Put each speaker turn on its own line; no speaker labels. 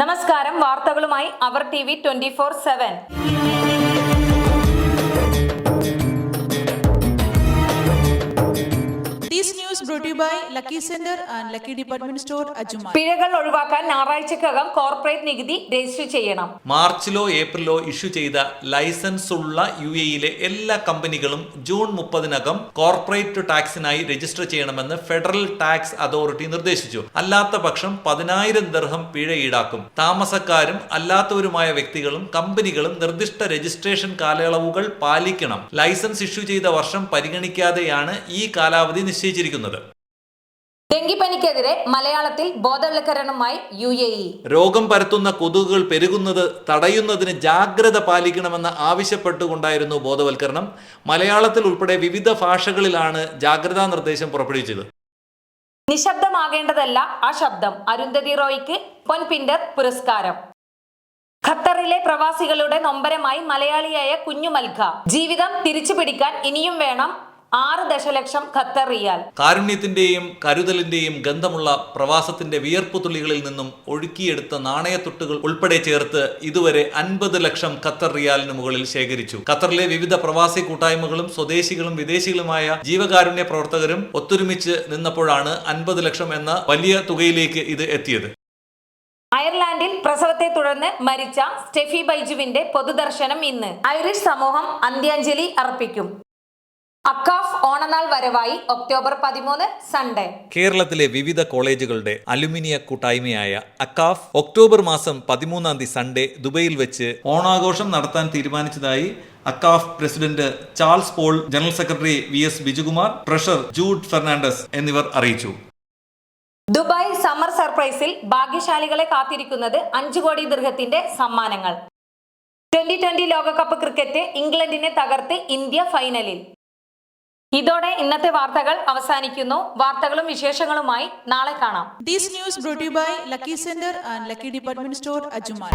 നമസ്കാരം വാർത്തകളുമായി അവർ T V twenty four seven.
Brought to you by Lucky Center and Lucky Department Store, Ajuma.
പിഴകൾ ഒഴിവാക്കാൻ ഞായറാഴ്ചക്കകം corporate നികുതി രജിസ്റ്റർ ചെയ്യണം.
മാർച്ചിലോ ഏപ്രിലോ ഇഷ്യൂ ചെയ്ത ലൈസൻസ് ഉള്ള യു എയിലെ എല്ലാ കമ്പനികളും ജൂൺ മുപ്പതിനകം കോർപ്പറേറ്റ് ടാക്സിനായി രജിസ്റ്റർ ചെയ്യണമെന്ന് ഫെഡറൽ ടാക്സ് അതോറിറ്റി നിർദ്ദേശിച്ചു. അല്ലാത്ത പക്ഷം പതിനായിരം ദർഹം പിഴ ഈടാക്കും. താമസക്കാരും അല്ലാത്തവരുമായ വ്യക്തികളും കമ്പനികളും നിർദ്ദിഷ്ട രജിസ്ട്രേഷൻ കാലയളവുകൾ പാലിക്കണം. ലൈസൻസ് ഇഷ്യൂ ചെയ്ത വർഷം പരിഗണിക്കാതെയാണ് ഈ കാലാവധി നിശ്ചയിച്ചിരിക്കുന്നത്.
ഡെങ്കിപ്പനിക്കെതിരെ മലയാളത്തിൽ ബോധവൽക്കരണമായി യു എ ഇ.
രോഗം പരത്തുന്ന കൊതുകുകൾ പെരുകുന്നത് തടയുന്നതിന് ജാഗ്രത പാലിക്കണമെന്ന് ആവശ്യപ്പെട്ടുകൊണ്ടായിരുന്നു ബോധവൽക്കരണം. മലയാളത്തിൽ ഉൾപ്പെടെ വിവിധ ഭാഷകളിലാണ് ജാഗ്രതാ നിർദ്ദേശം പുറപ്പെടുവിച്ചത്.
നിശബ്ദമാകേണ്ടതല്ല ആ ശബ്ദം. അരുന്ധതി റോയ്ക്ക് പൊൻപിൻഡർ പുരസ്കാരം. ഖത്തറിലെ പ്രവാസികളുടെ നൊമ്പരമായി മലയാളിയായ കുഞ്ഞു മൽഖ ജീവിതം തിരിച്ചു പിടിക്കാൻ ഇനിയും വേണം ആറ് ദശലക്ഷം ഖത്തർ റിയാൽ.
കാരുണ്യത്തിന്റെയും കരുതലിന്റെയും ഗന്ധമുള്ള പ്രവാസത്തിന്റെ വിയർപ്പു തുള്ളികളിൽ നിന്നും ഒഴുക്കിയെടുത്ത നാണയത്തൊട്ടുകൾ ഉൾപ്പെടെ ചേർത്ത് ഇതുവരെ അൻപത് ലക്ഷം ഖത്തർ റിയാലിന് മുകളിൽ ശേഖരിച്ചു. ഖത്തറിലെ വിവിധ പ്രവാസി കൂട്ടായ്മകളും സ്വദേശികളും വിദേശികളുമായ ജീവകാരുണ്യ പ്രവർത്തകരും ഒത്തൊരുമിച്ച് നിന്നപ്പോഴാണ് അൻപത് ലക്ഷം എന്ന വലിയ തുകയിലേക്ക് ഇത് എത്തിയത്.
അയർലാൻഡിൽ പ്രസവത്തെ തുടർന്ന് മരിച്ച സ്റ്റെഫി ബൈജുവിന്റെ പൊതുദർശനം ഇന്ന്. ഐറിഷ് സമൂഹം അന്ത്യാഞ്ജലി അർപ്പിക്കും. അക്കാഫ് ഓണനാൾ വരവായി ഒക്ടോബർ പതിമൂന്ന് സൺഡേ.
കേരളത്തിലെ വിവിധ കോളേജുകളുടെ അലുമിനിയ കൂട്ടായ്മയായ അക്കാഫ് ഒക്ടോബർ മാസം പതിമൂന്നാം തീയതി സൺഡേ ദുബൈയിൽ വെച്ച് ഓണാഘോഷം നടത്താൻ തീരുമാനിച്ചതായി AKCAF president Charles Paul general secretary V S Bijukumar treasurer Jude Fernandes എന്നിവർ അറിയിച്ചു.
ദുബായ് സമ്മർ സർപ്രൈസിൽ ഭാഗ്യശാലികളെ കാത്തിരിക്കുന്നത് അഞ്ചു കോടി ദീർഘത്തിന്റെ സമ്മാനങ്ങൾ. ട്വന്റി ട്വന്റി ലോകകപ്പ് ക്രിക്കറ്റ് ഇംഗ്ലണ്ടിനെ തകർത്ത് ഇന്ത്യ ഫൈനലിൽ. ഇതോടെ ഇന്നത്തെ വാർത്തകൾ അവസാനിക്കുന്നു വാർത്തകളും വിശേഷങ്ങളുമായി നാളെ കാണാം
to you by Lucky Center and Lucky Department Store, Ajuma.